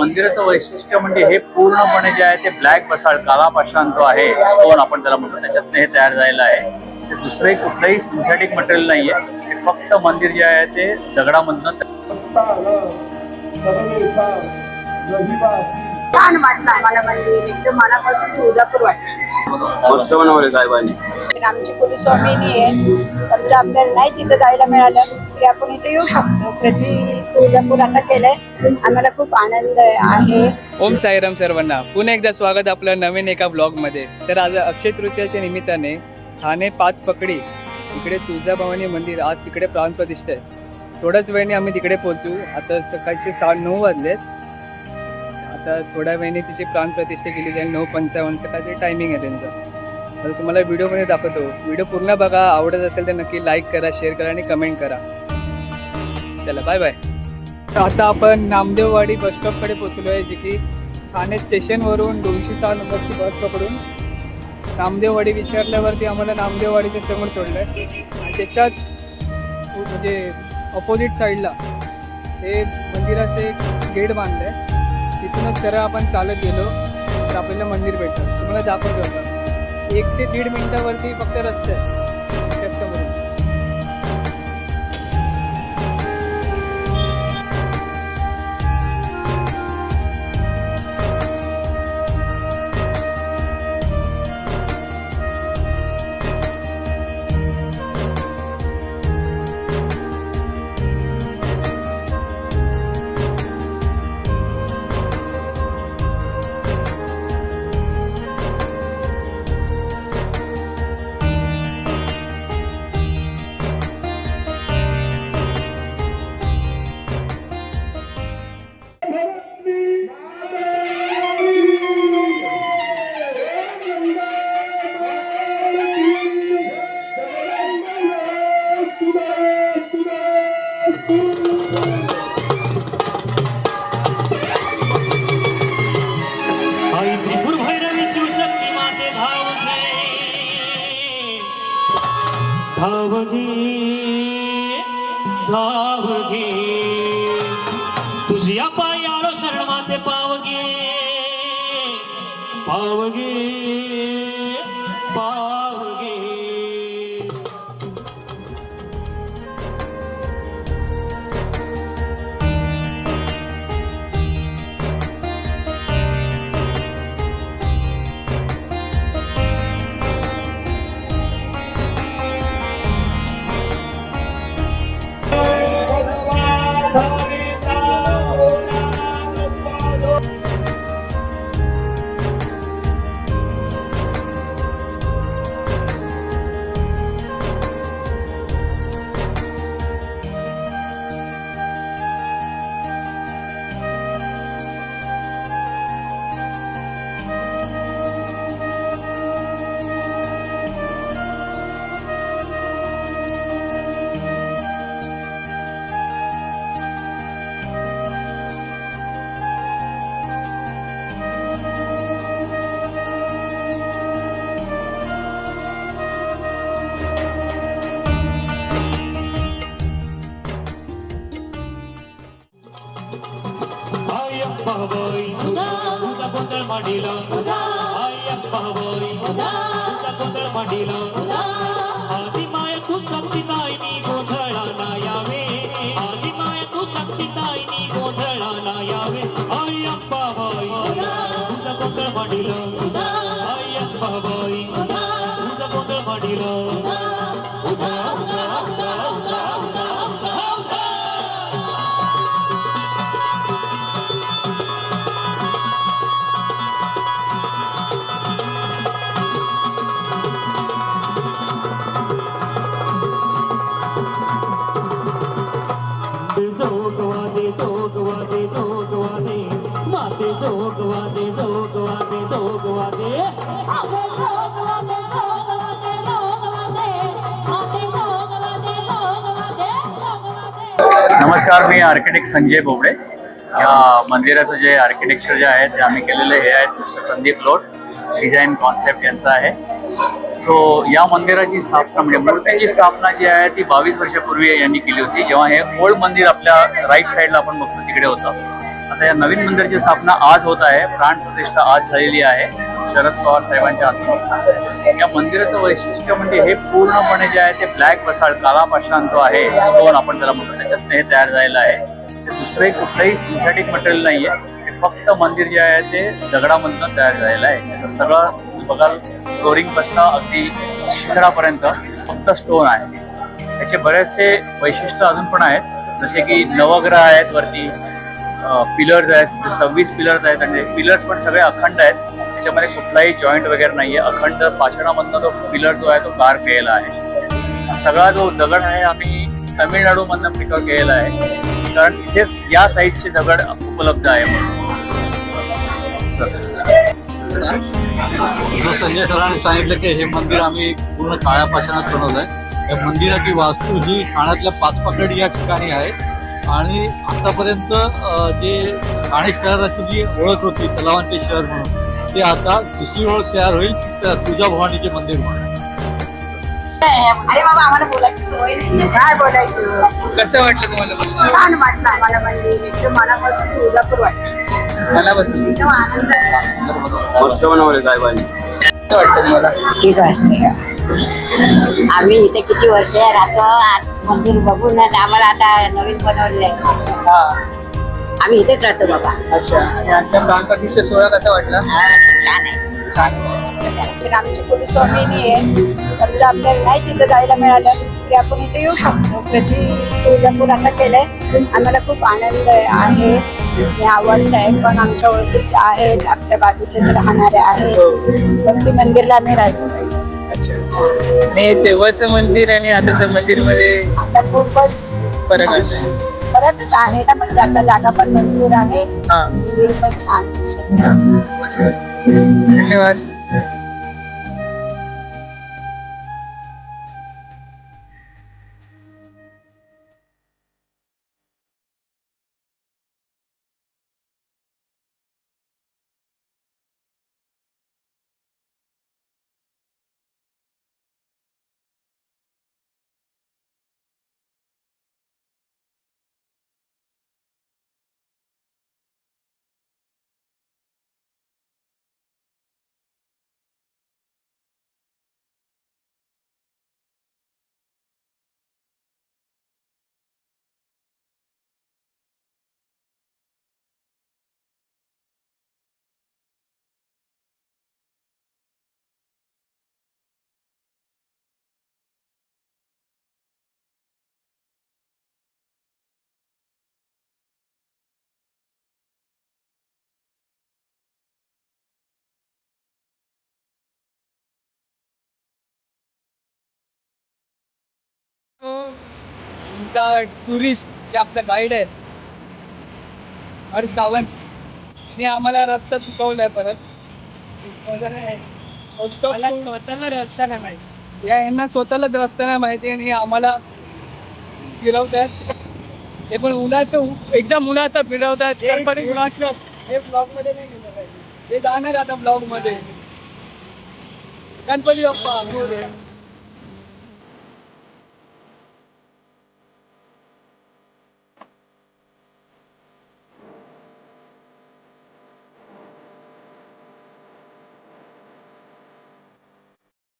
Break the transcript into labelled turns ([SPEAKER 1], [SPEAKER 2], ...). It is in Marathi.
[SPEAKER 1] मंदिराचं वैशिष्ट्य म्हणजे हे पूर्णपणे जे आहे ते ब्लॅक बसाळ काला पाषाण जो आहे स्टोन आपण त्याला म्हणतो त्याच्यातनं हे तयार झालेलं आहे. ते दुसरे कुठलंही सिंथेटिक मटेरियल नाही आहे हे फक्त मंदिर जे आहे ते दगडामधनं
[SPEAKER 2] छान वाटलं आम्हाला मंदिर एकदम मनापासून तुळजापूर वाटलं.
[SPEAKER 3] मस्त बनवले साहेबांनी.
[SPEAKER 2] आमची कुलस्वामिनी आहे. समजा आपल्याला नाही तिथं जायला मिळालं तरी आपण इथे येऊ शकतो. प्रति तुळजापूर आता केलंय. आम्हाला खूप आनंद आहे.
[SPEAKER 4] ओम साईराम सर्वांना. पुन्हा एकदा स्वागत आपलं नवीन एका ब्लॉगमध्ये तर आज अक्षय तृतीयाच्या निमित्ताने ठाणे पाच पकडी इकडे तुळजाभवानी मंदिर आज तिकडे प्राणप्रतिष्ठा आहे थोड्याच वेळाने आम्ही तिकडे पोहोचू. आता सकाळचे साडे नऊ वाजलेत. आता थोड्या वेळाने तिची प्राणप्रतिष्ठा केली जाईल. नऊ पंचावन्नचं काहीतरी टायमिंग आहे त्यांचं. आता तुम्हाला व्हिडिओमध्ये दाखवतो. व्हिडिओ पूर्ण बघा आवडत असेल तर नक्की लाईक करा शेअर करा आणि कमेंट करा. चला बाय बाय आता आपण नामदेववाडी बस स्टॉपकडे पोचलो आहे जे की ठाणे स्टेशनवरून दोनशे सहा नंबरची बस पकडून. नामदेववाडी विचारल्यावरती आम्हाला नामदेववाडीच्या समोर सोडलं आहे आणि त्याच्याच म्हणजे अपोजिट साईडला हे मंदिराचे एक गेट बांधलं आहे तिथूनच सरळ आपण चालत गेलो. तर आपल्याला मंदिर भेटतं तुम्हाला दाखवतो आता. एक ते दीड मिनिटावरती फक्त रस्ते.
[SPEAKER 5] यारो शरण माते पावगे. पावगे. गोंधळ मांडीला अय्यप्पा होय तुझा गोंधळ मांडीला आधी माय तू शक्ती ताईनी गोंधळा ना यावे आधी माय तू शक्ती ताईनी गोंधळा ना यावे अय्यप्पा होय माते
[SPEAKER 1] नमस्कार मी आर्किटेक्ट संजय बोबडे. या मंदिराचं जे आर्किटेक्चर जे आहे ते आम्ही केलेलं हे आहेत मिस्टर संदीप लोट. डिझाईन कॉन्सेप्ट यांचा आहे. सो या मंदिराची स्थापना म्हणजे मूर्तीची स्थापना जी आहे ती बावीस वर्षापूर्वी यांनी केली होती. जेव्हा हे ओल्ड मंदिर आपल्या राईट साईडला आपण बघतो तिकडे होतं. आता या नवीन मंदिराची स्थापना आज होत आहे. प्राण प्रतिष्ठा आज झालेली आहे. शरद पवार साहेबांच्या हातून या मंदिराचं वैशिष्ट्य म्हणजे हे पूर्णपणे जे आहे ते ब्लॅक बसाळ काला पाषाण जो आहे स्टोन आपण त्याला म्हणतो त्याच्यातनं हे तयार झालेलं आहे. ते दुसरे कुठलंही सिंथेटिक मटेरियल नाही आहे फक्त मंदिर जे आहे ते दगडामधनं तयार झालेलं आहे. त्याचं सगळं बघाल फ्लोरिंगपासून अगदी शिखरापर्यंत फक्त स्टोन आहे. त्याचे बरेचसे वैशिष्ट्य अजून पण आहेत. जसे की नवग्रह आहेत वरती पिलर्स आहेत म्हणजे सव्वीस पिलर्स आहेत आणि पिलर्स पण सगळे अखंड आहेत. त्याच्यामध्ये कुठलाही जॉईंट वगैरे नाही आहे अखंड पाषाणामधनं तो पिलर जो आहे तो कार केलेला आहे. सगळा जो दगड आहे आम्ही तमिळनाडूमधनं पिकअप केलेला आहे. कारण इथेच या साईजचे दगड उपलब्ध आहे म्हणून. सर.
[SPEAKER 3] जसं संजय सरांनी सांगितलं की हे मंदिर आम्ही पूर्ण काळ्या पाषाणात बनवलं आहे या मंदिराची वास्तू ही ठाण्यातल्या पाच पकडी या ठिकाणी आहे. आणि आतापर्यंत जे ठाणे शहराची जी ओळख होती तलावांचे शहर म्हणून ते आता दुसरी ओळख तयार होईल त्या तुळजाभवानीचे मंदिर म्हणून.
[SPEAKER 2] अरे बाबा आम्हाला बोलायची सवय नाही काय बोलायचं?
[SPEAKER 4] कसं वाटलं तुम्हाला?
[SPEAKER 2] छान वाटलं आम्हाला मंदिर एकदम मनापासून तुळजापूर वाटलं.
[SPEAKER 4] मला बसून
[SPEAKER 2] एकदम आनंद आहे.
[SPEAKER 3] मस्त बनवले साहेबांनी
[SPEAKER 4] कसं वाटतं तुम्हाला?
[SPEAKER 2] ठीक वाटते आम्ही इथे किती वर्ष राहतो आज मंदिर बघून आम्हाला आता नवीन बनवलेलं आहे.
[SPEAKER 4] हा.
[SPEAKER 2] आम्ही इथेच राहतो बाबा.
[SPEAKER 4] अच्छा. आणि आजचा प्राण प्रतिष्ठा सोहळा कसा वाटला?
[SPEAKER 2] हा, छान आहे.
[SPEAKER 4] छान.
[SPEAKER 2] आमची पोलीस स्वामिनी आहे समजा आपल्याला नाही तिथं जायला मिळालं तरी आपण इथे येऊ शकतो. प्रति तुळजापूर आता केलंय. आम्हाला खूप आनंद आहे. हे आव्हाड साहेब पण आमच्या ओळखीचे आहेत आमच्या बाजूचे राहणारे आहेत. पण ते मंदिरला आम्ही राहायचो पाहिजे.
[SPEAKER 4] अच्छा. आणि तेव्हाचं मंदिर आणि आताचं मंदिरमध्ये
[SPEAKER 2] आता खूपच
[SPEAKER 4] फरक आहे.
[SPEAKER 2] परतच आहे. ना पण जागा जागा पण भरपूर आहे.
[SPEAKER 4] हा.
[SPEAKER 2] मंदिर पण छान आहे.
[SPEAKER 4] धन्यवाद. तुमचा टुरिस्ट जे आमचा गाईड आहे हर्ष सावंत यांनी आम्हाला रस्ता चुकवलाय परत. स्वतःला रस्ता नाही माहिती. या यांना स्वतःला रस्ता नाही माहिती आणि आम्हाला फिरवतात ते पण उन्हाचं एकदम उन्हाचं फिरवतात पण उन्हाचं हे ब्लॉगमध्ये नाही गेलं पाहिजे ते जाणार आता ब्लॉगमध्ये गणपती बाप्पा मोरया.